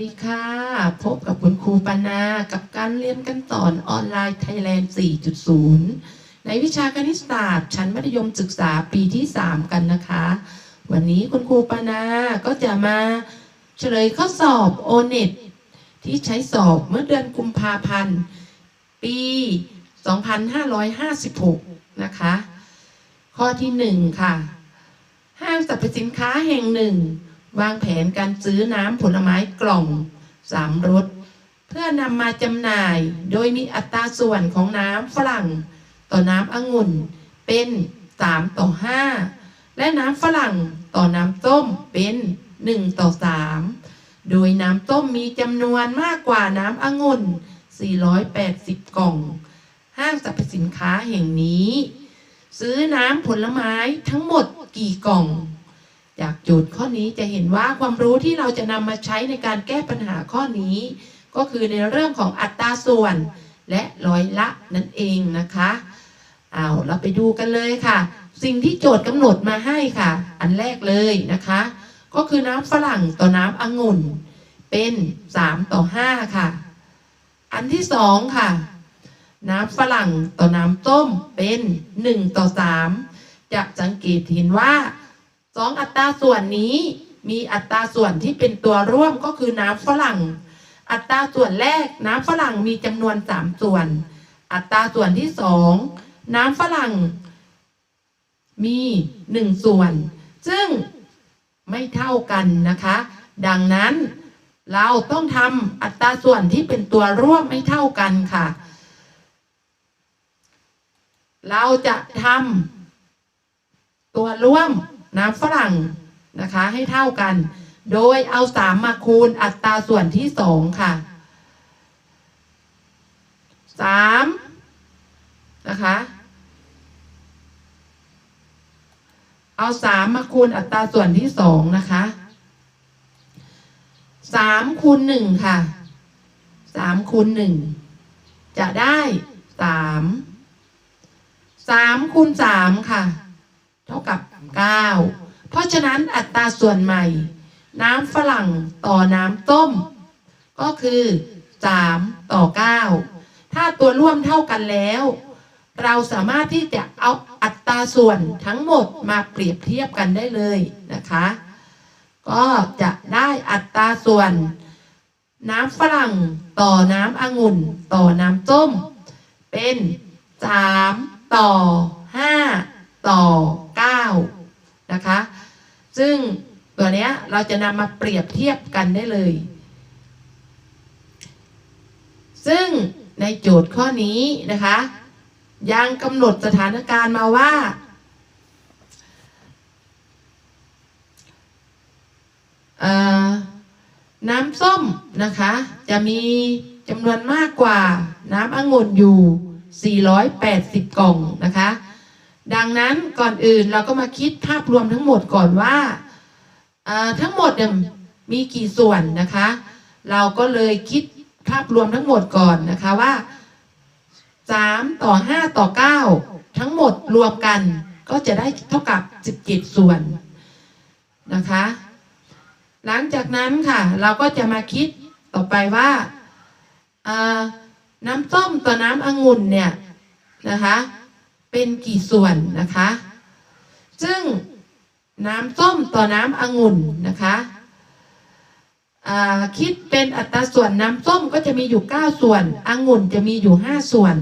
ดีค่ะ พบกับคุณครูปานากับการเรียนกันสอนออนไลน์ไทยแลนด์ 4.0 ในวิชาคณิตศาสตร์ชั้นมัธยมศึกษาปีที่ 3 กันนะคะ วันนี้คุณครูปานาก็จะมาเฉลยข้อสอบโอเน็ตที่ใช้สอบเมื่อเดือนกุมภาพันธ์ ปี 2556 นะคะ ข้อที่ 1 ค่ะ ห้างสรรพสินค้าแห่งหนึ่ง วางแผนการซื้อน้ำผลไม้กล่องสามรสเพื่อนำมาจำหน่ายโดยมีอัตราส่วนของน้ำฝรั่ง ต่อน้ำองุ่นเป็น 3 ต่อ 5 และน้ำฝรั่งต่อน้ำต้มเป็น 1 ต่อ 3 โดยน้ำต้มมีจำนวนมากกว่าน้ำองุ่น 480 กล่อง ห้างสรรพสินค้าแห่งนี้ ซื้อน้ำผลไม้ทั้งหมดกี่กล่อง จากโจทย์ข้อนี้จะเห็นว่าความรู้ที่เราจะนำมาใช้ในการแก้ปัญหาข้อนี้ ก็คือในเรื่องของอัตราส่วนและร้อยละนั่นเองนะคะเอาเราไปดูกันเลยค่ะ สิ่งที่โจทย์กำหนดมาให้ค่ะ อันแรกเลยนะคะ ก็คือน้ำฝรั่งต่อน้ำองุ่น เป็น 3 ต่อ 5 ค่ะ อันที่สองค่ะ น้ำฝรั่งต่อน้ำต้มเป็น 1 ต่อ 3 จะสังเกตเห็นว่า สองอัตราส่วนนี้มีอัตราส่วนที่เป็นตัวร่วมก็คือน้ำฝรั่ง อัตราส่วนแรกน้ำฝรั่งมีจำนวน3ส่วน อัตราส่วนที่สองน้ำฝรั่งมี1ส่วน ซึ่งไม่เท่ากันนะคะ ดังนั้นเราต้องทำอัตราส่วนที่เป็นตัวร่วมไม่เท่ากันค่ะ เราจะทำตัวร่วม น้ำฝรั่งนะคะให้เท่ากัน โดยเอาสามมาคูณอัตราส่วนที่สองค่ะสามนะคะเอาสามมาคูณอัตราส่วนที่สองนะคะสามคูณหนึ่งค่ะสามคูณหนึ่งจะได้สามสามคูณสามค่ะ เท่ากับเก้าเพราะฉะนั้นอัตราส่วนใหม่ น้ำฝรั่งต่อน้ำต้ม ก็คือสามต่อเก้าถ้าตัวร่วมเท่ากันแล้ว เราสามารถที่จะเอาอัตราส่วนทั้งหมดมาเปรียบเทียบกันได้เลยนะคะ ก็จะได้อัตราส่วน น้ำฝรั่งต่อน้ำองุ่น ต่อน้ำต้ม เป็นสามต่อห้าต่อ เก้านะคะ ซึ่งตัวเนี้ยเราจะนำมาเปรียบเทียบกันได้เลย ซึ่งในโจทย์ข้อนี้นะคะ ยังกำหนดสถานการณ์มาว่า น้ำส้มนะคะ จะมีจำนวนมากกว่าน้ำองุ่นอยู่ 480 กล่องนะคะ ดังนั้นก่อนอื่นเราก็มาคิดภาพรวมทั้งหมดก่อนว่าทั้งหมดมีกี่ส่วนนะคะ เราก็เลยคิดภาพรวมทั้งหมดก่อนนะคะว่า 3 ต่อ 5 ต่อ 9 ทั้งหมดรวมกันก็จะได้เท่ากับ 17 ส่วนนะคะ หลังจากนั้นค่ะเราก็จะมาคิดต่อไปว่าน้ำส้มต่อน้ำองุ่นเนี่ยนะคะ เป็นกี่ส่วนนะคะ ซึ่งน้ำส้มต่อน้ำองุ่นนะคะคิดเป็นอัตราส่วนน้ำส้มก็จะมีอยู่ 9 ส่วน องุ่นจะมีอยู่ 5 ส่วน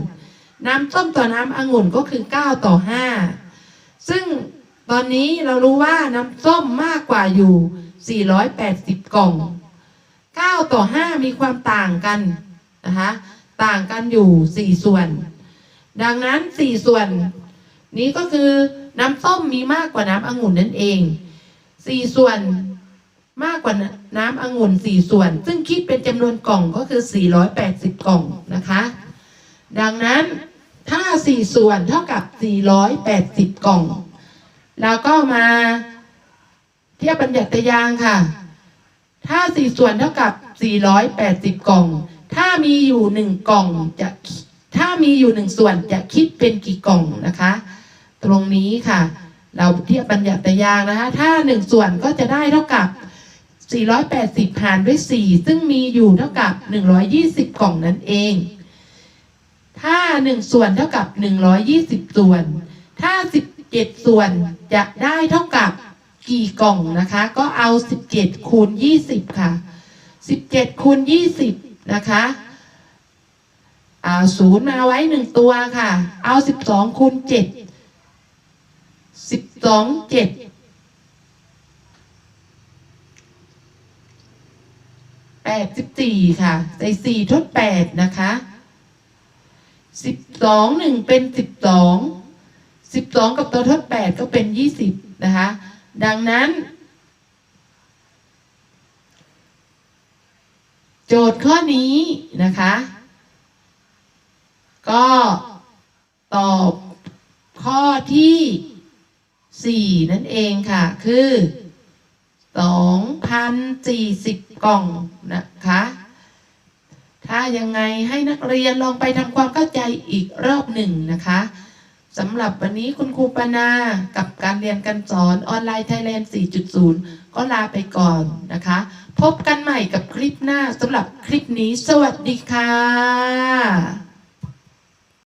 น้ำส้มต่อน้ำองุ่นก็คือ 9 ต่อ 5 ซึ่งตอนนี้เรารู้ว่าน้ำส้มมากกว่าอยู่ 480 กล่อง 9 ต่อ 5 มีความต่างกันนะคะ ต่างกันอยู่ 4 ส่วน ดังนั้น4ส่วน นี้ก็คือน้ำส้มมีมากกว่าน้ำองุ่นนั่นเอง4ส่วนมากกว่าน้ำองุ่น4ส่วน ซึ่งคิดเป็นจำนวนกล่องก็คือ 480 กล่องนะคะ ดังนั้นถ้า4ส่วนเท่ากับ 480 กล่องเราก็มาเทียบบัญญัติยางค่ะ ถ้า4ส่วนเท่ากับ 480 กล่อง ถ้ามีอยู่1กล่องจะ ถ้ามีอยู่1ส่วนจะคิดเป็นกี่กล่องนะคะ ตรงนี้ค่ะ เราเทียบบัญญัติยางนะคะ ถ้า1ส่วนก็จะได้เท่ากับ 480 หารด้วย 4 ซึ่งมีอยู่เท่ากับ 120 กล่องนั่นเอง ถ้า 1 ส่วนเท่ากับ 120 ส่วน ถ้า 17 ส่วนจะได้เท่ากับกี่กล่องนะคะ ก็เอา 17 คูณ 20 ค่ะ 17 คูณ 20 นะคะ เอาศูนย์มาไว้หนึ่งตัวค่ะ เอา12คูณ7 12 7แปดสิบสี่ค่ะ ใส่สี่ทดแปดนะคะสิบสองหนึ่งเป็นสิบสองสิบสองกับตัวทดแปดก็เป็นยี่สิบนะคะ ดังนั้น โจทย์ข้อนี้นะคะ ก็ตอบข้อที่สี่นั่นเองค่ะ คือสองพันสี่สิบกล่องนะคะ ถ้ายังไงให้นักเรียนลองไปทำความเข้าใจอีกรอบหนึ่งนะคะสำหรับวันนี้คุณครูปนากับการเรียนการสอนออนไลน์ไทยแลนด์ 4.0 ก็ลาไปก่อนนะคะ พบกันใหม่กับคลิปหน้าสำหรับคลิปนี้ สวัสดีค่ะ